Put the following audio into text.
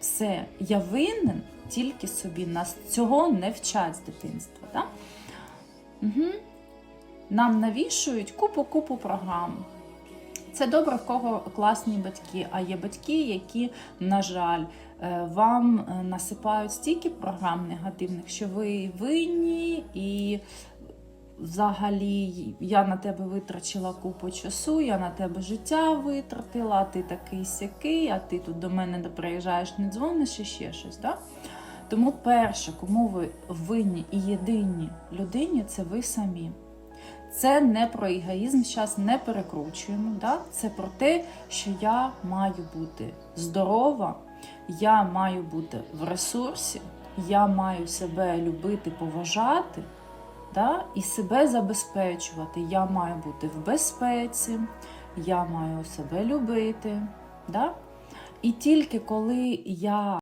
Все, я винен тільки собі. Нас цього не вчать з дитинства. Да? Угу. Нам навішують купу-купу програм. Це добре, в кого класні батьки, а є батьки, які, на жаль, е, вам е, насипають стільки програм негативних, що ви винні і взагалі я на тебе витрачила купу часу, я на тебе життя витратила, ти такий сякий, а ти тут до мене не приїжджаєш, не дзвониш і ще щось. Да? Тому перше, кому ви винні і єдині людині, це ви самі. Це не про егоїзм, зараз не перекручуємо. Да? Це про те, що я маю бути здорова, я маю бути в ресурсі, я маю себе любити, поважати да? і себе забезпечувати. Я маю бути в безпеці, я маю себе любити. Да? І тільки коли я